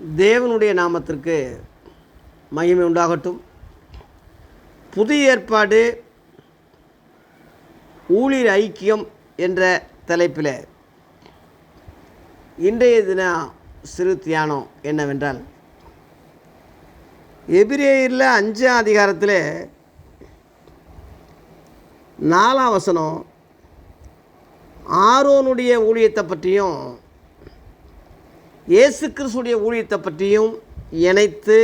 தேவனுடைய நாமத்திற்கு மகிமை உண்டாகட்டும். புதிய ஏற்பாடு ஊழியர் ஐக்கியம் என்ற தலைப்பில் இன்றைய தின சிறு தியானம் என்னவென்றால் எபிரேயரில் அஞ்சாம் அதிகாரத்தில் நாலாம் வசனம் ஆரோனுடைய ஊழியத்தை பற்றியும் இயேசு கிறிஸ்துடைய ஊழியத்தை பற்றியும் இணைத்து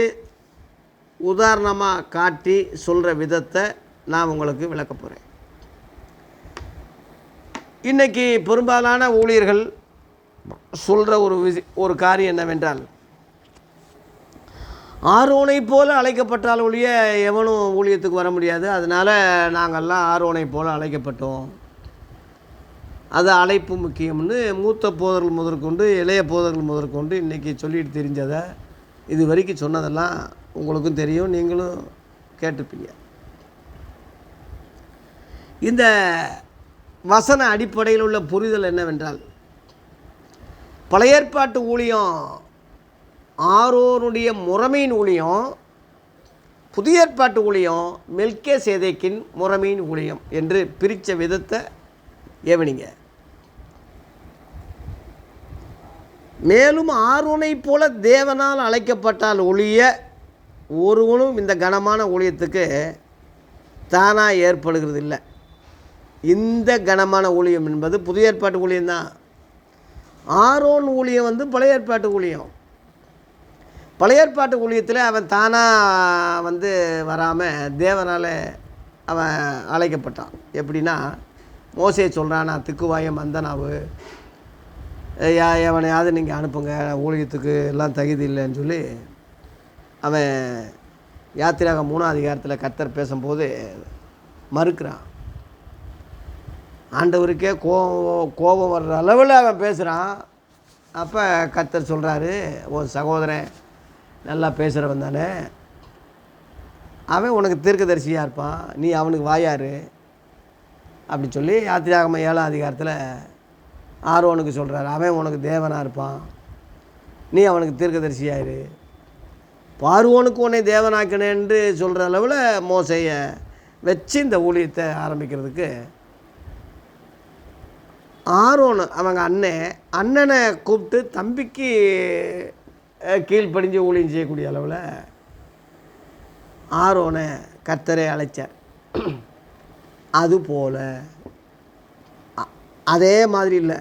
உதாரணமாக காட்டி சொல்கிற விதத்தை நான் உங்களுக்கு விளக்க போகிறேன். இன்றைக்கி பெரும்பாலான ஊழியர்கள் சொல்கிற ஒரு விசி ஒரு காரியம் என்னவென்றால் ஆரோனை போல அழைக்கப்பட்டால் ஒழிய எவனும் ஊழியத்துக்கு வர முடியாது. அதனால் நாங்கள்லாம் ஆரோனை போல் அழைக்கப்பட்டோம். அது அழைப்பு முக்கியம்னு மூத்த போதர்கள் முதற்கொண்டு இளைய போதர்கள் முதற்கொண்டு இன்றைக்கி சொல்லிட்டு தெரிஞ்சதை இது வரைக்கும் சொன்னதெல்லாம் உங்களுக்கும் தெரியும் நீங்களும் கேட்டிருப்பீங்க இந்த வசன அடிப்படையில் உள்ள புரிதல் என்னவென்றால் பழைய ஏற்பாட்டு ஊழியம் ஆரோனுடைய முறைமையின் ஊழியம் புதிய ஏற்பாட்டு ஊழியம் மெல்கே சேதைக்கின் முறைமையின் ஊழியம் என்று பிரித்த விதத்தை ஏவனிங்க மேலும் ஆர்வனைப் போல தேவனால் அழைக்கப்பட்டால் ஒழிய ஒருவனும் இந்த கனமான ஊழியத்துக்கு தானாக ஏற்படுகிறது இல்லை இந்த கனமான ஊழியம் என்பது புதிய ஏற்பாட்டு ஊழியம்தான். ஆரோன் ஊழியம் வந்து பழைய ஏற்பாட்டு ஊழியம். பழைய ஏற்பாட்டு ஊழியத்தில் அவன் தானாக வந்து வராமல் தேவனால் அவன் அழைக்கப்பட்டான். எப்படின்னா மோசே சொல்கிறான் நான் திக்குவாயம் மந்தனாவு. யா எவனையாவது நீங்கள் அனுப்புங்க ஊழியத்துக்கு எல்லாம் தகுதி இல்லைன்னு சொல்லி அவன் யாத்திராக மூணாம் அதிகாரத்தில் கத்தர் பேசும்போது மறுக்கிறான். ஆண்டவருக்கே கோபம் கோபம் வர்ற அளவில் அவன் பேசுகிறான் அப்போ கத்தர் சொல்கிறாரு உன் சகோதரன் நல்லா பேசுகிறவன் தானே. அவன் உனக்கு தீர்க்கதரிசியாக இருப்பான். நீ அவனுக்கு வாயாரு. அப்படி சொல்லி யாத்திராகம ஏழாம் அதிகாரத்தில் ஆர்வனுக்கு சொல்கிறாரு அவன் உனக்கு தேவனாக இருப்பான். நீ அவனுக்கு தீர்க்கதரிசியாயிரு. பார்வோனுக்கு உன்னை தேவனாக்கினேன்று சொல்கிற அளவில் மோசையை வச்சு இந்த ஊழியத்தை ஆரம்பிக்கிறதுக்கு ஆரோன் அவங்க அண்ணன் அண்ணனை கூப்பிட்டு தம்பிக்கு கீழ்ப்படிஞ்சு ஊழியம் செய்யக்கூடிய அளவில் ஆரோனை கர்த்தரை அழைச்சார். அதுபோல். அதே மாதிரி இல்லை.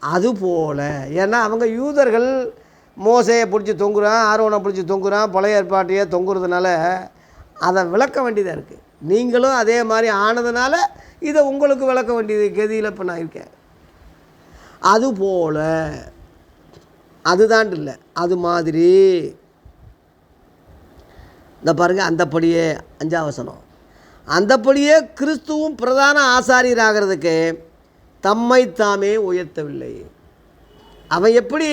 அதுபோல். ஏன்னா அவங்க யூதர்கள் மோசையை பிடிச்சி தொங்குறான் ஆர்வனை பிடிச்சி தொங்குறான் பழைய ஏற்பாட்டையே தொங்குறதுனால அதை விளக்க வேண்டியதாக இருக்குது நீங்களும் அதே மாதிரி ஆனதுனால இதை உங்களுக்கு விளக்க வேண்டியது கதியில் இப்போ நான் இருக்கேன். அதுபோல். அதுதான் இல்லை. அது மாதிரி. இந்த பாருங்கள் அந்தப்படியே அஞ்சாவசனம் அந்தப்படியே கிறிஸ்துவும் பிரதான ஆசாரியராகிறதுக்கு தம்மை தாமே உயர்த்தவில்லை. அவன் எப்படி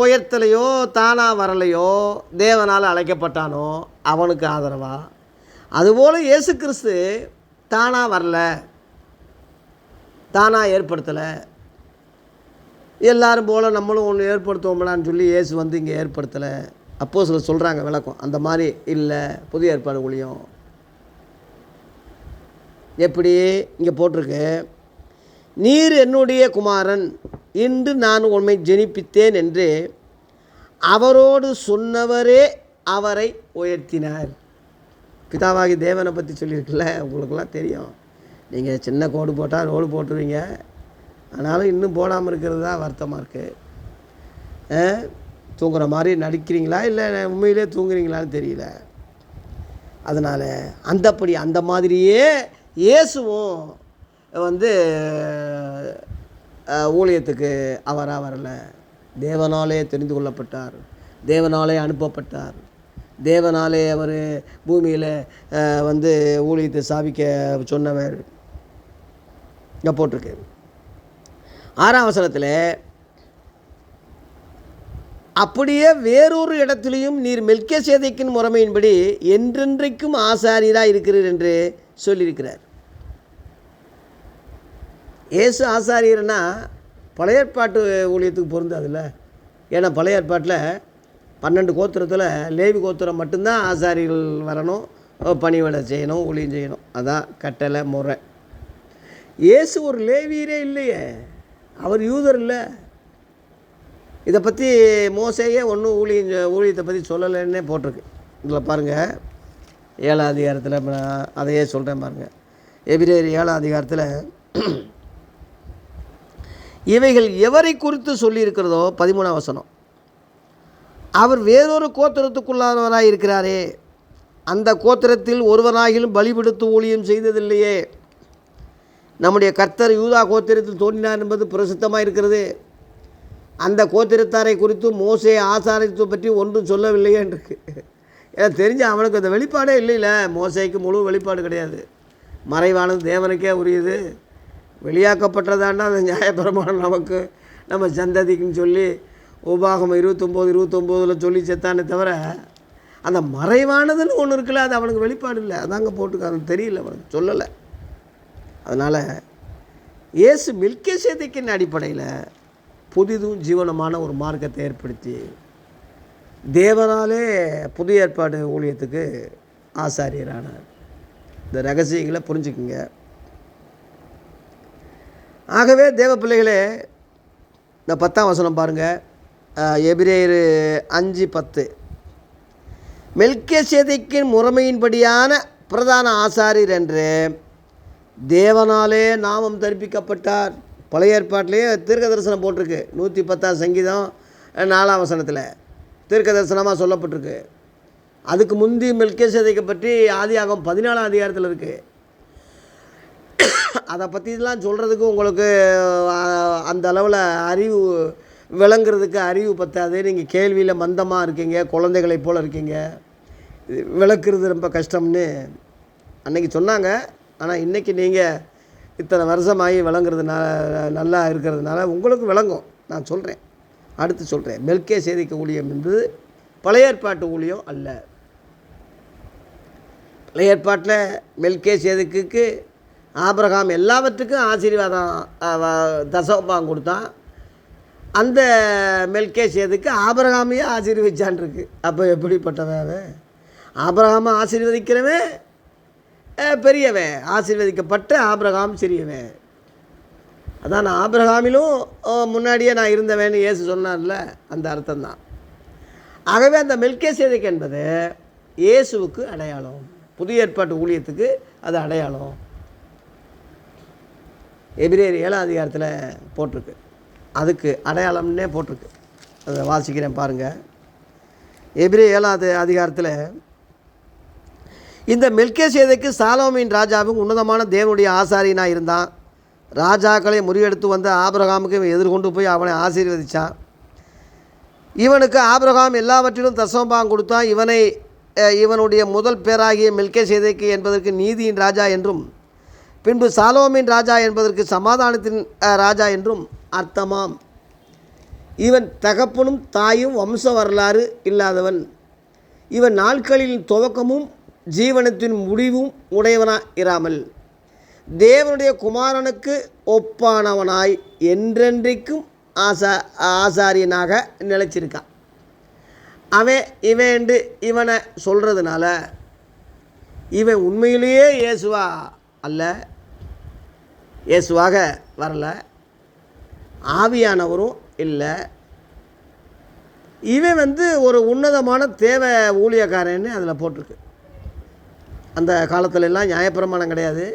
உயர்த்தலையோ தானாக வரலையோ தேவனால் அழைக்கப்பட்டானோ அவனுக்கு ஆதரவாக அதுபோல் இயேசு கிறிஸ்து தானாக வரல தானாக ஏற்படுத்தலை. எல்லோரும் போல் நம்மளும் ஒன்று ஏற்படுத்துவோம்லான்னு சொல்லி இயேசு வந்து இங்கே ஏற்படுத்தலை. அப்போ சில சொல்கிறாங்க விளக்கம் அந்த மாதிரி இல்லை புதிய ஏற்பாடு ஒழியும் எப்படி இங்கே போட்டிருக்கு? நீர் என்னுடைய குமாரன் இன்று நான் உண்மை ஜெனிப்பித்தேன் என்று அவரோடு சொன்னவரே அவரை உயர்த்தினார். பிதாவாகி தேவனை பற்றி சொல்லியிருக்குல்ல உங்களுக்கெல்லாம் தெரியும். நீங்கள் சின்ன கோடு போட்டால் ரோடு போட்டுருவீங்க. ஆனாலும் இன்னும் போடாமல் இருக்கிறது தான் வருத்தமாக இருக்குது தூங்குற மாதிரி நடிக்கிறீங்களா? இல்லை உண்மையிலே தூங்குறீங்களான்னு தெரியல. அதனால் அந்தப்படி அந்த மாதிரியே இயேசுவும் வந்து ஊழியத்துக்கு அவராக வரல. தேவனாலே தெரிந்து கொள்ளப்பட்டார். தேவனாலே அனுப்பப்பட்டார். தேவனாலே அவர் பூமியில் வந்து ஊழியத்தை சாபிக்க சொன்னவர். இங்கே போட்டிருக்கு. ஆறாம் வசனத்தில் அப்படியே வேறொரு இடத்துலையும் நீர் மெல்கே சேதைக்கின் முறைமையின்படி என்றென்றைக்கும் ஆசாரியராக இருக்கிறீர் என்று சொல்லியிருக்கிறார். இயேசு ஆசாரியர்னா பழைய ஏற்பாட்டு ஊழியத்துக்கு பொருந்தாதுல்ல ஏன்னா பழைய ஏற்பாட்டில் பன்னெண்டு கோத்திரத்தில் லேவி கோத்திரம் மட்டும்தான் ஆசாரிகள் வரணும் பணிவிடை செய்யணும் ஊழியம் செய்யணும். அதான் கட்டளை முறை. இயேசு ஒரு லேவியரே இல்லையே. அவர் யூதர் இல்லை. இதை பற்றி மோசையே ஒன்றும் ஊழியம் ஊழியத்தை பற்றி சொல்லலைன்னே போட்டிருக்கு. இதில் பாருங்கள் ஏழாம் அதிகாரத்தில் நான் அதையே சொல்கிறேன் பாருங்கள் எபிரேர் ஏழாம் அதிகாரத்தில் இவைகள் எவரை குறித்து சொல்லியிருக்கிறதோ பதிமூணாம் வசனம். அவர் வேறொரு கோத்திரத்துக்குள்ளானவராக இருக்கிறாரே. அந்த கோத்திரத்தில் ஒருவனாகிலும் பலிபடுத்து ஊழியம் செய்ததில்லையே. நம்முடைய கர்த்தர் யூதா கோத்திரத்தில் தோன்றினார் என்பது பிரசித்தமாக இருக்கிறது. அந்த கோத்திரத்தாரை குறித்து மோசே ஆசாரத்தை பற்றி ஒன்றும் சொல்லவில்லையே இருக்கு எனக்கு தெரிஞ்சு அவனுக்கு அந்த வெளிப்பாடே இல்லைல்ல மோசைக்கு முழு வெளிப்பாடு கிடையாது. மறைவானது தேவனுக்கே உரியது. வெளியாக்கப்பட்டதாண்டா அந்த நியாயப்பிரமாணம் நமக்கு. நம்ம சந்ததிக்குன்னு சொல்லி உபாகம் இருபத்தொம்போது இருபத்தொம்போதில் சொல்லி செத்தானே தவிர அந்த மறைவானதுன்னு ஒன்று இருக்குல்ல அது அவனுக்கு வெளிப்பாடு இல்லை. அதாங்க போட்டுக்க தெரியல அவனுக்கு சொல்லலை. அதனால் இயேசு மில்கே சேதைக்கின் அடிப்படையில் புதிதும் ஜீவனமான ஒரு மார்க்கத்தை ஏற்படுத்தி தேவனாலே புதிய ஏற்பாடு ஊழியத்துக்கு ஆசாரியரானார். இந்த ரகசியங்களை புரிஞ்சுக்குங்க. ஆகவே தேவ பிள்ளைகளே இந்த பத்தாம் வசனம் பாருங்கள் எபிரேயர் அஞ்சு பத்து. மெல்கே சேதைக்கின் முறைமையின்படியான பிரதான ஆசாரியர் என்று தேவனாலே நாமம் தரிப்பிக்கப்பட்டார். பழைய ஏற்பாட்டிலேயே தீர்க்க தரிசனம் போட்டிருக்கு. நூற்றி பத்தாம் சங்கீதம் நாலாம் வசனத்தில் தீர்க்க தரிசனமாக சொல்லப்பட்டிருக்கு. அதுக்கு முந்தி மெல்கே சேதைக்கு பற்றி ஆதியாகம் பதினாலாம் அதிகாரத்தில் இருக்குது அதை பற்றிலாம் சொல்கிறதுக்கு உங்களுக்கு அந்த அளவில் அறிவு விளங்குறதுக்கு அறிவு பற்றாது நீங்கள் கேள்வியில் மந்தமாக இருக்கீங்க குழந்தைகளை போல் இருக்கீங்க. விளக்குறது ரொம்ப கஷ்டம்னு அன்னைக்கு சொன்னாங்க. ஆனால் இன்றைக்கி நீங்கள் இத்தனை வருஷமாகி விளங்குறதுனால நல்லா இருக்கிறதுனால உங்களுக்கு விளங்கும். நான் சொல்கிறேன் அடுத்து சொல்கிறேன் மெல்கே சேதிக்க ஊழியம் என்பது பழைய ஏற்பாட்டு ஊழியம் அல்ல. பழைய ஏற்பாட்டில் மெல்கே சேதுக்கு ஆபிரகாம் எல்லாவற்றுக்கும் ஆசீர்வாதம் தசோபாம் கொடுத்தான். அந்த மெல்கே சேதுக்கு ஆபிரகாமையே ஆசீர்வதிச்சான் இருக்கு அப்போ எப்படிப்பட்டவன் அவன்? ஆபிரகாமை ஆசீர்வதிக்கிறவன் பெரியவன். ஆசீர்வதிக்கப்பட்ட ஆபிரகாம் சிறியவன். அதான் நான் ஆபிரகாமிலும் முன்னாடியே நான் இருந்தவன்னு இயேசு சொன்னார்ல அந்த அர்த்தம்தான். ஆகவே அந்த மெல்கே என்பது இயேசுவுக்கு அடையாளம். புதிய ஏற்பாட்டு ஊழியத்துக்கு அது அடையாளம். எபிரேர் ஏழாம் அதிகாரத்தில் போட்டிருக்கு. அதுக்கு அடையாளம்னே போட்டிருக்கு. அதை வாசிக்கிறேன் பாருங்கள் எபிரே ஏழாவது அதிகாரத்தில் இந்த மெல்கே சேதைக்கு சாலோமின் ராஜாவும் உன்னதமான தேவனுடைய ஆசாரியனாக இருந்தான். ராஜாக்களை முறியெடுத்து வந்த ஆபிரகாமுக்கு இவன் எதிர்கொண்டு போய் அவனை ஆசீர்வதித்தான் இவனுக்கு ஆபிரகாம் எல்லாவற்றிலும் தசமபாகம் கொடுத்தான். இவனை இவனுடைய முதல் பேராகிய மெல்கே சேதைக்கு என்பதற்கு நீதியின் ராஜா என்றும் பின்பு சாலோமின் ராஜா என்பதற்கு சமாதானத்தின் ராஜா என்றும் அர்த்தமாம். இவன் தகப்பனும் தாயும் வம்ச வரலாறு இல்லாதவன். இவன் நாட்களின் துவக்கமும் ஜீவனத்தின் முடிவும் உடையவனா இராமல். தேவனுடைய குமாரனுக்கு ஒப்பானவனாய் என்றென்றைக்கும் ஆசா ஆசாரியனாக நிலைச்சிருக்கான் அவன் இவன் என்று இவனை சொல்கிறதுனால இவன் உண்மையிலேயே இயேசுவா அல்ல. இயேசுவாக வரல. ஆவியானவரும் இல்லை. இவன் வந்து ஒரு உன்னதமான தேவை ஊழியக்காரன்னு அதில் போட்டிருக்கு. அந்த காலத்திலலாம் நியாயப்பிரமாணம் கிடையாது.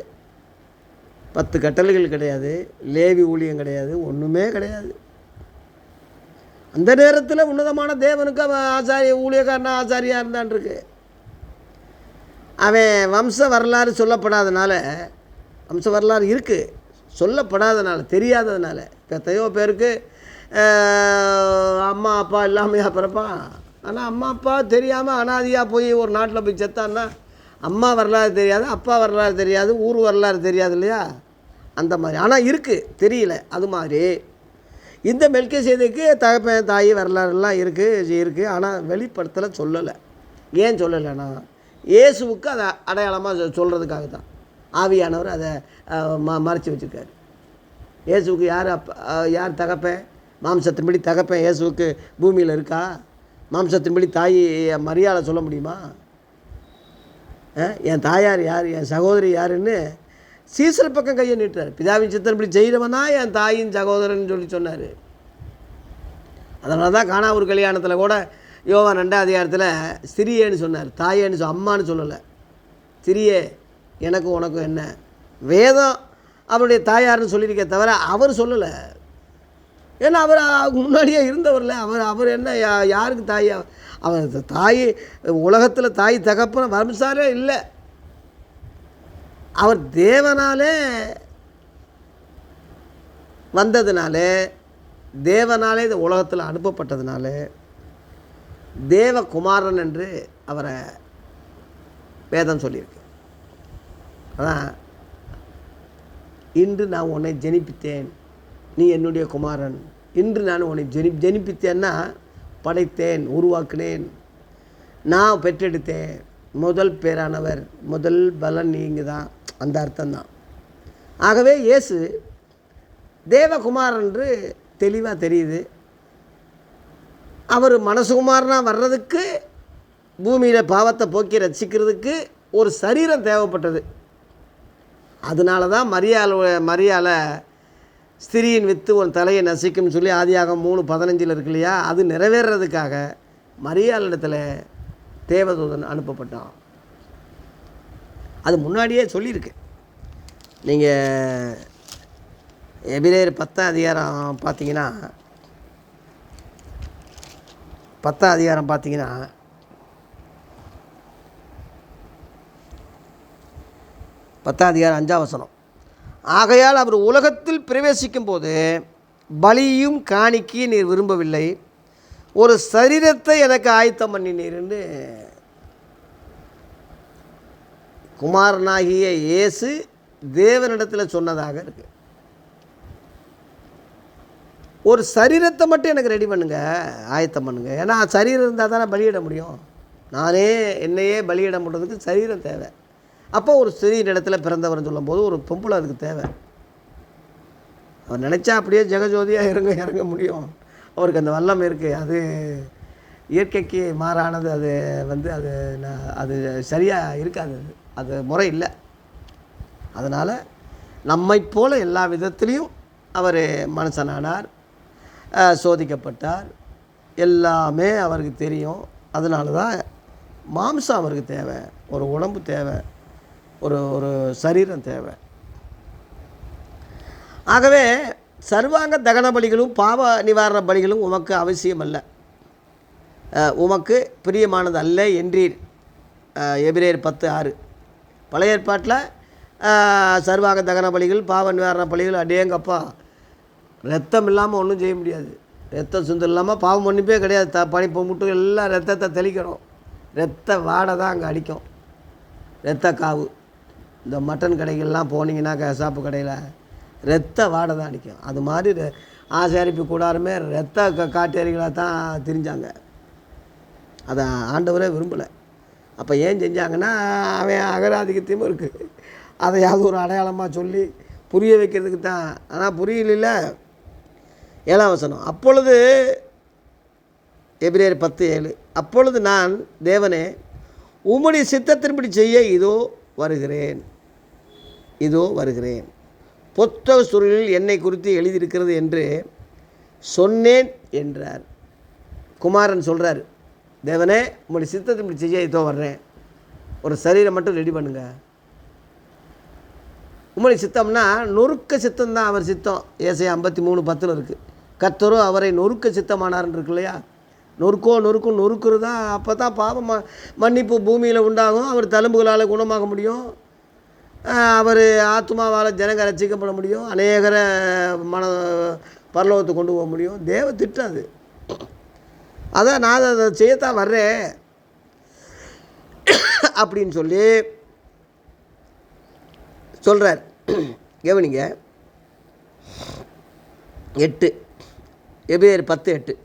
பத்து கட்டளைகள் கிடையாது. லேவி ஊழியம் கிடையாது. ஒன்றுமே கிடையாது. அந்த நேரத்தில் உன்னதமான தேவனுக்கு அவன் ஆச்சாரிய ஊழியக்காரனா ஆச்சாரியாக இருந்தான் இருக்கு அவன் வம்ச வரலாறு சொல்லப்படாதனால வம்ச வரலாறு இருக்குது சொல்லப்படாதனால தெரியாததுனால. இப்போ பேருக்கு அம்மா அப்பா இல்லாமையா பிறப்பான் ஆனால் அம்மா அப்பா தெரியாமல் அனாதியாக போய் ஒரு நாட்டில் போய் செத்தான்னா அம்மா வரலாறு தெரியாது அப்பா வரலாறு தெரியாது ஊர் வரலாறு தெரியாது இல்லையா? அந்த மாதிரி. ஆனால் இருக்குது தெரியல. அது மாதிரி. இந்த மெல்கே செய்திக்கு தகப்பன் தாய் வரலாறுலாம் இருக்குது இருக்குது ஆனால் வெளிப்படுத்தலை சொல்லலை. ஏன் சொல்லலைன்னா இயேசுவுக்கு அதை அடையாளமாக சொல்கிறதுக்காக தான் ஆவியானவர் அதை ம மறைச்சி வச்சுருக்காரு. இயேசுக்கு யார் அப்பா யார் தகப்பேன் மாம்சத்தின்படி தகப்பேன் இயேசுக்கு பூமியில் இருக்கா? மாம்சத்தின்படி தாய் மரியாதை சொல்ல முடியுமா? என் தாயார் யார்? என் சகோதரி யாருன்னு சீசர் பக்கம் கையை நீட்டுறார். பிதாவின் சித்தன்படி செய்கிறவனா என் தாயின் சகோதரன் சொல்லி சொன்னார். அதனால தான் காணா ஒரு கல்யாணத்தில் கூட யோகா ரெண்டாவது அதிகாரத்தில் சிறியேன்னு சொன்னார். தாயேன்னு சொ அம்மான்னு சொல்லலை. சிறியே எனக்கும் உனக்கும் என்ன? வேதம் அவருடைய தாயார்னு சொல்லியிருக்கே தவிர அவர் சொல்லலை. ஏன்னா அவர் முன்னாடியே இருந்தவர்ல. அவர் அவர் என்ன யா- யாருக்கு தாய்? அவர் தாய் உலகத்தில் தாய் தகப்பன வம்சாலே இல்லை. அவர் தேவனாலே வந்ததுனாலே தேவனாலே இந்த உலகத்தில் அனுப்பப்பட்டதுனால தேவகுமாரன் என்று அவரை வேதம் சொல்லியிருக்கு. அதான் இன்று நான் உன்னை ஜெனிப்பித்தேன் நீ என்னுடைய குமாரன். இன்று நான் உன்னை ஜெனி ஜெனிப்பித்தேன்னா படைத்தேன் உருவாக்கினேன். நான் பெற்றெடுத்தேன். முதல் பேரானவர் முதல் பலன் நீங்கள் தான் அந்த அர்த்தம்தான். ஆகவே இயேசு தேவகுமாரன் என்று தெளிவாக தெரியுது. அவர் மனசுகுமாரனாக வர்றதுக்கு பூமியில் பாவத்தை போக்கி ரசிக்கிறதுக்கு ஒரு சரீரம் தேவைப்பட்டது. அதனால தான் மரியாள் மரியால ஸ்திரியின் வித்து உன் தலையை நசிக்கும்னு சொல்லி ஆதியாகம் மூணு பதினஞ்சில் இருக்கு இல்லையா? அது நிறைவேறதுக்காக மரியாளிடத்தில் தேவதூதன் அனுப்பப்பட்டான். அது முன்னாடியே சொல்லியிருக்கு. நீங்கள் எபிரேர் பத்தாம் அதிகாரம் பார்த்தீங்கன்னா பத்தாம் அதிகாரம் பார்த்தீங்கன்னா பத்தாம் அதிகாரம் அஞ்சாம் வசனம். ஆகையால் அவர் உலகத்தில் பிரவேசிக்கும் போது பலியும் காணிக்கு நீர் விரும்பவில்லை. ஒரு சரீரத்தை எனக்கு ஆயத்தம் பண்ணினீர்னு குமாரனாகிய இயேசு தேவனிடத்தில் சொன்னதாக இருக்கு. ஒரு சரீரத்தை மட்டும் எனக்கு ரெடி பண்ணுங்க ஆயத்தம் பண்ணுங்க. ஏன்னா சரீரம் இருந்தால் தானே பலியிட முடியும். நானே என்னையே பலியிட முடிறதுக்கு சரீரம் தேவை. அப்போ ஒரு சிறிய இடத்துல பிறந்தவர்னு சொல்லும்போது ஒரு பொம்பளை அதுக்கு தேவை. அவர் நினச்சா அப்படியே ஜெகஜோதியாக இறங்க இறங்க முடியும். அவருக்கு அந்த வல்லம் இருக்குது அது இயற்கைக்கு மாறானது. அது வந்து அது நான் அது சரியாக இருக்காது. அது அது முறை இல்லை. அதனால் நம்மை போல எல்லா விதத்துலேயும் அவர் மனுஷனானார் சோதிக்கப்பட்டார். எல்லாமே அவருக்கு தெரியும். அதனால தான் மாம்சம் அவருக்கு தேவை. ஒரு உடம்பு தேவை. ஒரு ஒரு சரீரம் தேவை. ஆகவே சர்வாங்க தகன பலிகளும் பாவ நிவாரண பலிகளும் உமக்கு அவசியம் அல்ல உமக்கு பிரியமானது அல்ல என்றீர். எபிரேர் பத்து ஆறு. பழைய ஏற்பாட்டில் சர்வாக சர்வாங்க தகன பலிகள் பாவ நிவாரண பலிகள் அடேங்கப்பா. ரத்தம் இல்லாமல் ஒன்றும் செய்ய முடியாது. ரத்தம் சுந்தர் இல்லாமல் பாவம் மன்னிப்பே கிடையாது. த பனிப்பு முட்டு எல்லாம் ரத்தத்தை தெளிக்கணும். ரத்த வாடை தான் அங்கே அடிக்கும். ரத்த காவு. இந்த மட்டன் கடைகள்லாம் போனீங்கன்னா கசாப்பு கடையில் ரத்த வாடை தான் அடிக்கும். அது மாதிரி ஆசாரிப்பு கூடாருமே ரத்த க காட்டேரிகளாக தான் திரிஞ்சாங்க. அதை ஆண்டவரே விரும்பலை. அப்போ ஏன் செஞ்சாங்கன்னா அவன் அகராதிக்கத்தையும் இருக்குது அதையாவது ஒரு அடையாளமாக சொல்லி புரிய வைக்கிறதுக்கு தான். ஆனால் புரியல ஏழாம் வசனம். அப்பொழுது எபிரேயர் பத்து ஏழு. அப்பொழுது நான் தேவனே உம்முடைய சித்தத்தின்படி செய்ய இதோ வருகிறேன். இதோ வருகிறேன். புத்தக சுருளில் என்னை குறித்து எழுதியிருக்கிறது என்று சொன்னேன் என்றார். குமாரன் சொல்கிறார் தேவனே உங்களுடைய சித்தத்தின்படி செய்ய இதோ வர்றேன். ஒரு சரீரம் மட்டும் ரெடி பண்ணுங்க. உங்களுடைய சித்தம்னா நொறுக்க சித்தம் தான் அவர் சித்தம். ஏசை ஐம்பத்தி மூணு பத்தில் இருக்குது கத்தரும் அவரை நொறுக்க சித்தமானார்னு இருக்கு இல்லையா? நொறுக்கோ நொறுக்கும் நொறுக்குறது தான் அப்போ தான் பாவம் ம- மன்னிப்பு பூமியில் உண்டாகும். அவர் தழும்புகளால் குணமாக முடியும். அவர் ஆத்மாவால் ஜனங்க ரசிக்கப்பட முடியும் அநேகரை மன பரலோகத்தை கொண்டு போக முடியும். தேவ திட்டம் அது. அதான் நான் அதை செய்யத்தான் வர்றேன். அப்படின்னு சொல்லி சொல்கிறார் கவனிங்க எட்டு. எபிரேயர் பத்து எட்டு.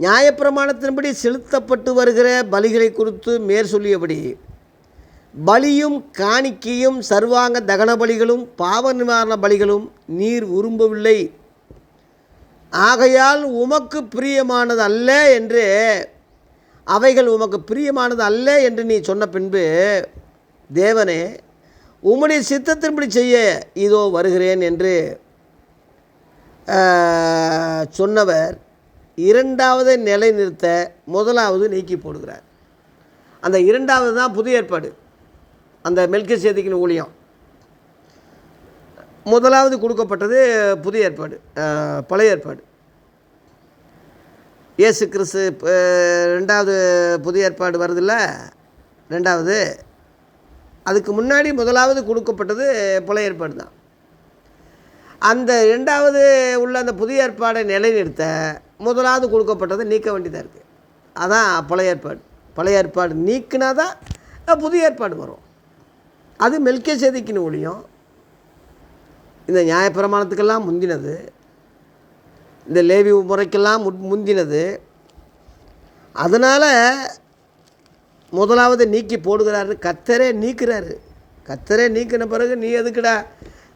நியாயப்பிரமாணத்தின்படி செலுத்தப்பட்டு வருகிற பலிகளை குறித்து மேற் சொல்லியபடி பலியும் காணிக்கையும் சர்வாங்க தகன பலிகளும் பாவ நிவாரண பலிகளும் நீர் விரும்பவில்லை ஆகையால் உமக்கு பிரியமானது அல்ல என்று அவைகள் உமக்கு பிரியமானது அல்ல என்று நீ சொன்ன பின்பு தேவனே உம்முடைய சித்தத்தின்படி செய்ய இதோ வருகிறேன் என்று சொன்னவர் இரண்டாவது நிலைநிறுத்த முதலாவது நீக்கி போடுகிறார். அந்த இரண்டாவது தான் புதிய ஏற்பாடு. அந்த மெல்கி சேதிக்கின் ஊழியம். முதலாவது கொடுக்கப்பட்டது புதிய ஏற்பாடு பழைய ஏற்பாடு. இயேசு கிறிஸ்து ரெண்டாவது புதிய ஏற்பாடு வருதில்ல? ரெண்டாவது. அதுக்கு முன்னாடி முதலாவது கொடுக்கப்பட்டது பழைய ஏற்பாடு தான் அந்த ரெண்டாவது உள்ள அந்த புதிய ஏற்பாடை நிலைநிறுத்த முதலாவது கொடுக்கப்பட்டது நீக்க வேண்டியதாக இருக்குது அதான் பழைய ஏற்பாடு. பழைய ஏற்பாடு நீக்கினா தான் புதிய ஏற்பாடு வரும். அது மெல்கே சேதிக்கின் ஒழியும் இந்த நியாயப்பிரமாணத்துக்கெல்லாம் முந்தினது. இந்த லேவி முறைக்கெல்லாம் முந்தினது. அதனால் முதலாவது நீக்கி போடுகிறாரு. கத்தரே நீக்கிறாரு. கத்தரே நீக்கின பிறகு நீ எதுக்குடா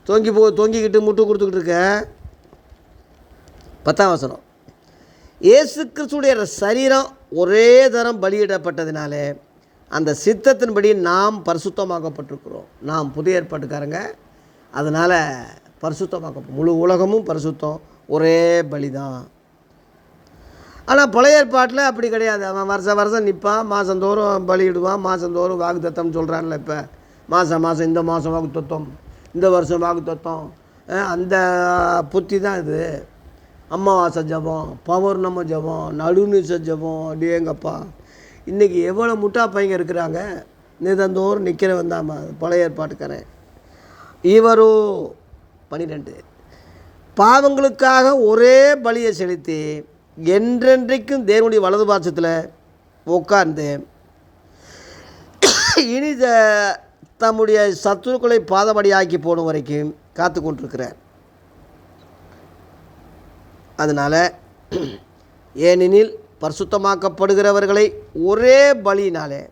தொங்கி போ தொங்கிக்கிட்டு முட்டு கொடுத்துக்கிட்டு இருக்க? பத்தாம் வசனம். ஏசு கிறிஸ்துடைய சரீரம் ஒரே தரம் பலியிடப்பட்டதினாலே அந்த சித்தத்தின்படி நாம் பரிசுத்தமாக்கப்பட்டிருக்கிறோம். நாம் புதிய ஏற்பாட்டுக்காரங்க. அதனால் பரிசுத்தமாக்க முழு உலகமும் பரிசுத்தம். ஒரே பலி தான் ஆனால் பழைய ஏற்பாட்டில் அப்படி கிடையாது. அவன் வருஷம் வருஷம் நிற்பான் மாதந்தோறும் பலியிடுவான் மாதந்தோறும் வாக்குத்தத்தம் சொல்கிறான்ல இப்போ. மாதம் மாதம் இந்த மாதம் வாக்குத்தத்தம் இந்த வருஷம் வாக்குத்தத்தம் அந்த புத்தி தான் இது. அமாவாசை ஜபம் பௌர்ணம ஜபம் நடுநிச ஜபம் அடியேங்கப்பா இன்றைக்கி எவ்வளோ முட்டா பையங்க இருக்கிறாங்க? நிதந்தோறும் நிற்கிறவன் தான் பழைய ஏற்பாட்டுக்காரன். இவரோ பனிரெண்டு. பாவங்களுக்காக ஒரே பலியை செலுத்தி என்றென்றைக்கும் தேவனுடைய வலது பாட்சத்தில் உட்கார்ந்து இனி த- தம்முடைய சத்துருக்களை பாதபடியாக்கி போடும் வரைக்கும் காத்து கொண்டிருக்கிறார். அதனால் ஏனெனில் பரிசுத்தமாக்கப்படுகிறவர்களை ஒரே பலியினாலே.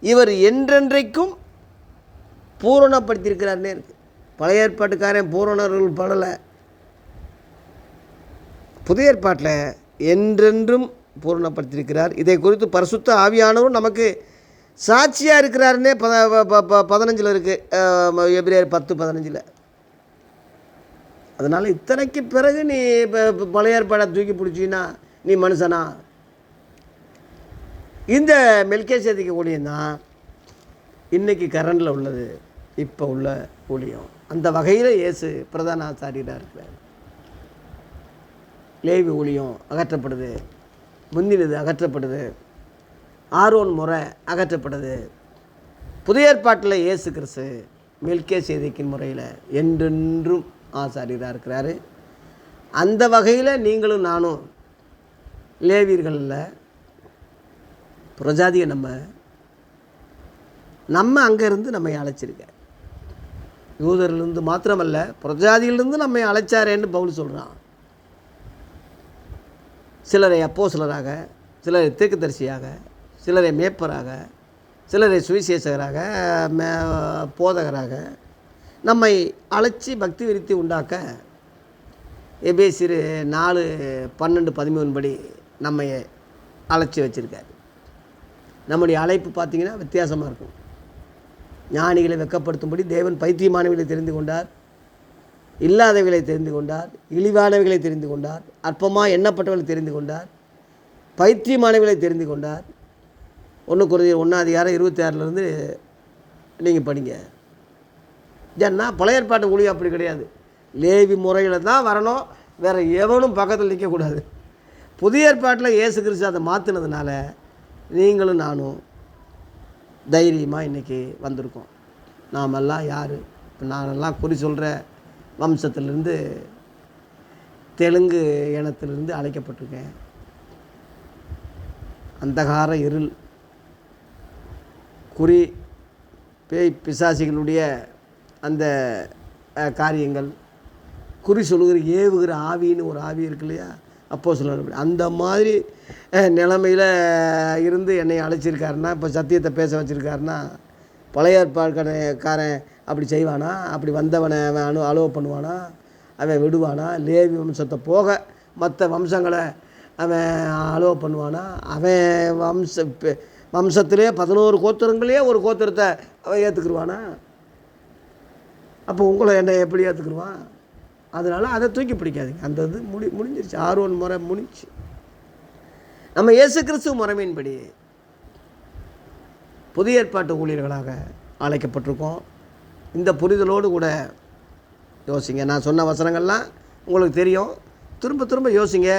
இவர் என்றென்றைக்கும் பூரணப்படுத்தியிருக்கிறார்னே இருக்கு. பழைய ஏற்பாட்டுக்காரன் பூரணர்கள் படலை. புதிய ஏற்பாட்டில் என்றென்றும் பூரணப்படுத்தியிருக்கிறார். இதை குறித்து பரிசுத்த ஆவியானவரும் நமக்கு சாட்சியாக இருக்கிறாருன்னே பத ப- ப- பதினஞ்சில் இருக்குது எப்ரேயர் பத்து பதினஞ்சில். அதனால் இத்தனைக்கு பிறகு நீ இப்போ இப்போ பழைய ஏற்பாடை தூக்கி பிடிச்சின்னா நீ மனுஷனா? இந்த மெல்கே சேதிக்க ஊழியம் தான் இன்றைக்கி கரண்டில் உள்ளது இப்போ உள்ள ஊழியம். அந்த வகையில் இயேசு பிரதான ஆசாரியராக இருக்கிறார். லேவி ஊழியம் அகற்றப்படுது முந்தினது அகற்றப்படுது ஆரோன் முறை அகற்றப்படுது. புதிய ஏற்பாட்டில் இயேசு கிறிஸ்து மெல்கே சேதிக்கின் முறையில் என்றென்றும் ஆசாரியராக இருக்கிறாரு. அந்த வகையில் நீங்களும் நானும் லேவியர்களில் பிரஜாதியை நம்ம நம்ம அங்கேருந்து நம்மை அழைச்சிருக்க யூதர்லேருந்து மாத்திரமல்ல பிரஜாதியிலிருந்து நம்மை அழைச்சாரேன்னு பவுல் சொல்கிறான் சிலரை அப்போ சிலராக சிலரை தீர்க்கதரிசியாக சிலரை மேப்பராக சிலரை சுவிசேஷகராக மே போதகராக நம்மை அழைச்சி பக்தி விருத்தி உண்டாக்க எபேசிறு நாலு பன்னெண்டு பதிமூணு படி நம்ம அழைச்சி வச்சுருக்காரு. நம்முடைய அழைப்பு பார்த்திங்கன்னா வித்தியாசமாக இருக்கும். ஞானிகளை வெக்கப்படுத்தும்படி தேவன் பைத்தியமானவர்களை தெரிந்து கொண்டார். இல்லாதவர்களை தெரிந்து கொண்டார். இழிவானவர்களை தெரிந்து கொண்டார். அற்பமாக எண்ணப்பட்டவர்களை தெரிந்து கொண்டார். பைத்தியமானவர்களை தெரிந்து கொண்டார். ஒன்று குறைய ஒன்றாதிகாரம் இருபத்தி ஆறிலிருந்து நீங்கள் படிங்க. ஏன்னா பழைய ஏற்பாட்டு ஊழியம் அப்படி கிடையாது. லேவி முறையில் தான் வரணும். வேறு எவனும் பக்கத்தில் நிற்கக்கூடாது புதிய ஏற்பாட்டில் இயேசு கிறிஸ்து அதை மாற்றினதுனால நீங்களும் நானும் தைரியமாக இன்றைக்கி வந்திருக்கோம். நாமெல்லாம் யார்? இப்போ நானெல்லாம் குறி சொல்கிற வம்சத்திலிருந்து தெலுங்கு இனத்திலிருந்து அழைக்கப்பட்டிருக்கேன். அந்தகார இருள் குறி பேய் பிசாசிகளுடைய அந்த காரியங்கள் குறி சொல்லுகிற ஏவுகிற ஆவின்னு ஒரு ஆவி இருக்கு இல்லையா? அப்போ சொல்ல அந்த மாதிரி நிலமையில் இருந்து என்னை அழைச்சிருக்காருன்னா இப்போ சத்தியத்தை பேச வச்சுருக்காருன்னா பழைய ஏற்பாடுக்காரன் அப்படி செய்வானா? அப்படி வந்தவனை அவன் அனு அலோவ் பண்ணுவானா? அவன் விடுவானா? லேவி வம்சத்தை போக மற்ற வம்சங்களை அவன் அலோவ் பண்ணுவானா? அவன் வம்ச வம்சத்திலே பதினோரு கோத்திரங்களே ஒரு கோத்திரத்தை அவன் ஏற்றுக்குருவானா அப்போ உங்களை என்னை எப்படி ஏற்றுக்குருவான் அதனால் அதை தூக்கி பிடிக்காதீங்க. அந்த இது முடி முடிஞ்சிருச்சு. ஆர்வன் முறை முடிஞ்சு. நம்ம இயேசு கிறிஸ்துவ முறைமையின்படி புதிய ஏற்பாட்டு ஊழியர்களாக அழைக்கப்பட்டிருக்கோம். இந்த புரிதலோடு கூட யோசிங்க. நான் சொன்ன வசனங்கள்லாம் உங்களுக்கு தெரியும். திரும்ப திரும்ப யோசிங்க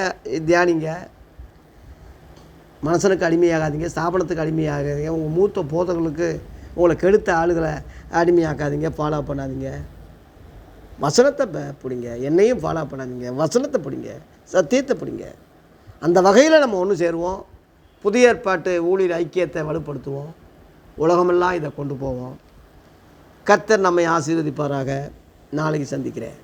தியானிங்க. மனசனுக்கு அடிமையாகாதீங்க ஸ்தாபனத்துக்கு அடிமையாகாதீங்க உங்கள் மூத்த போதங்களுக்கு உங்களை கெடுத்த ஆளுகளை அடிமையாக்காதீங்க ஃபாலோ பண்ணாதீங்க. வசனத்தை பிடிங்க. என்னையும் ஃபாலோ பண்ணாதீங்க. வசனத்தை பிடிங்க. சத்தியத்தை பிடிங்க. அந்த வகையில் நம்ம ஒன்று சேருவோம். புதிய ஏற்பாட்டு ஊழியர் ஐக்கியத்தை வலுப்படுத்துவோம். உலகமெல்லாம் இதை கொண்டு போவோம். கர்த்தர் நம்மை ஆசீர்வதிப்பாராக. நாளைக்கு சந்திக்கிறேன்.